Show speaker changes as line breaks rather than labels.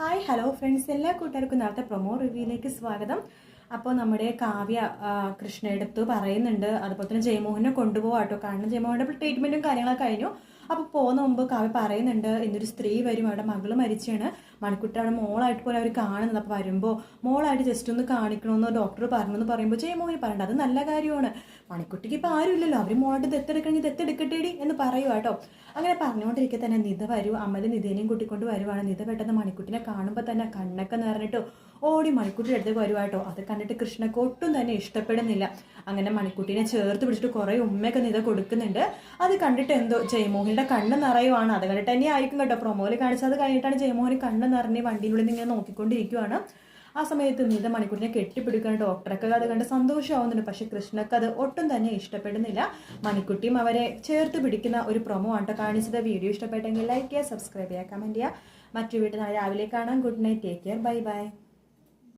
Hi hello friends എല്ലാ കൂട്ടുകാർക്കും നേരത്തെ പ്രൊമോ റിവ്യൂയിലേക്ക് സ്വാഗതം. അപ്പോൾ നമ്മുടെ കാവ്യ കൃഷ്ണയെടുത്ത് പറയുന്നുണ്ട്. അതുപോലെ തന്നെ ജയമോഹനെ കൊണ്ടുപോകാട്ടോ കാരണം ജയമോഹന്റെ ട്രീറ്റ്മെന്റും കാര്യങ്ങളൊക്കെ കഴിഞ്ഞു. അപ്പോൾ പോകുന്ന മുമ്പ് കാവ്യ പറയുന്നുണ്ട് ഇന്നൊരു സ്ത്രീ വരും അവിടെ മകൾ മരിച്ചാണ്. മണിക്കുട്ടിയാണ് മോളായിട്ട് പോലെ അവർ കാണുന്നത്. അപ്പോൾ വരുമ്പോൾ മോളായിട്ട് ജസ്റ്റ് ഒന്ന് കാണിക്കണമെന്ന് ഡോക്ടർ പറഞ്ഞെന്ന് പറയുമ്പോൾ ജയമോഹന് പറയണ്ട അത് നല്ല കാര്യമാണ്. മണിക്കുട്ടിക്ക് ഇപ്പോൾ ആരുമില്ലല്ലോ. അവർ മോളായിട്ട് ദത്തെടുക്കണമെങ്കിൽ ദത്തെടുക്കട്ടേടി എന്ന് പറയുക കേട്ടോ അങ്ങനെ പറഞ്ഞുകൊണ്ടിരിക്കെ തന്നെ നിധ വരൂ അമ്മൽ നിധേനെയും കൂട്ടിക്കൊണ്ട് വരുവാണ്. നിധ പെട്ടെന്ന് മണിക്കുട്ടിനെ കാണുമ്പോൾ തന്നെ കണ്ണൊക്കെ നിറഞ്ഞിട്ട് ഓടി മണിക്കുട്ടിയുടെ അടുത്തേക്ക് വരുവാട്ടോ അത് കണ്ടിട്ട് കൃഷ്ണക്ക് ഒട്ടും തന്നെ ഇഷ്ടപ്പെടുന്നില്ല. അങ്ങനെ മണിക്കുട്ടീനെ ചേർത്ത് പിടിച്ചിട്ട് കുറേ ഉമ്മയൊക്കെ നിത കൊടുക്കുന്നുണ്ട്. അത് കണ്ടിട്ട് എന്തോ ജയമോഹനിയുടെ കണ്ണ് നിറയുവാണ്. അത് കണ്ടിട്ട് തന്നെ ആയിരിക്കും കേട്ടോ പ്രൊമോയിൽ കാണിച്ചത്. കഴിഞ്ഞിട്ടാണ് ജയമോഹന് കണ്ണ് നിറഞ്ഞ് വണ്ടിയിനുള്ളിൽ നിന്ന് ഇങ്ങനെ നോക്കിക്കൊണ്ടിരിക്കുവാണ്. ആ സമയത്ത് നീത മണിക്കൂറിനെ കെട്ടിപ്പിടിക്കുന്ന ഡോക്ടറൊക്കെ അത് കണ്ട് സന്തോഷമാവുന്നുണ്ട്. പക്ഷെ കൃഷ്ണക്ക് അത് ഒട്ടും തന്നെ ഇഷ്ടപ്പെടുന്നില്ല. മണിക്കുട്ടിയും അവരെ ചേർത്ത് പിടിക്കുന്ന ഒരു പ്രൊമോ ആണ് ട്ടോ കാണിച്ചത്. വീഡിയോ ഇഷ്ടപ്പെട്ടെങ്കിൽ ലൈക്ക് ചെയ്യുക സബ്സ്ക്രൈബ് ചെയ്യുക കമന്റ് ചെയ്യുക. മറ്റു വീട്ടിൽ നാളെ രാവിലെ കാണാം. Good night take care bye bye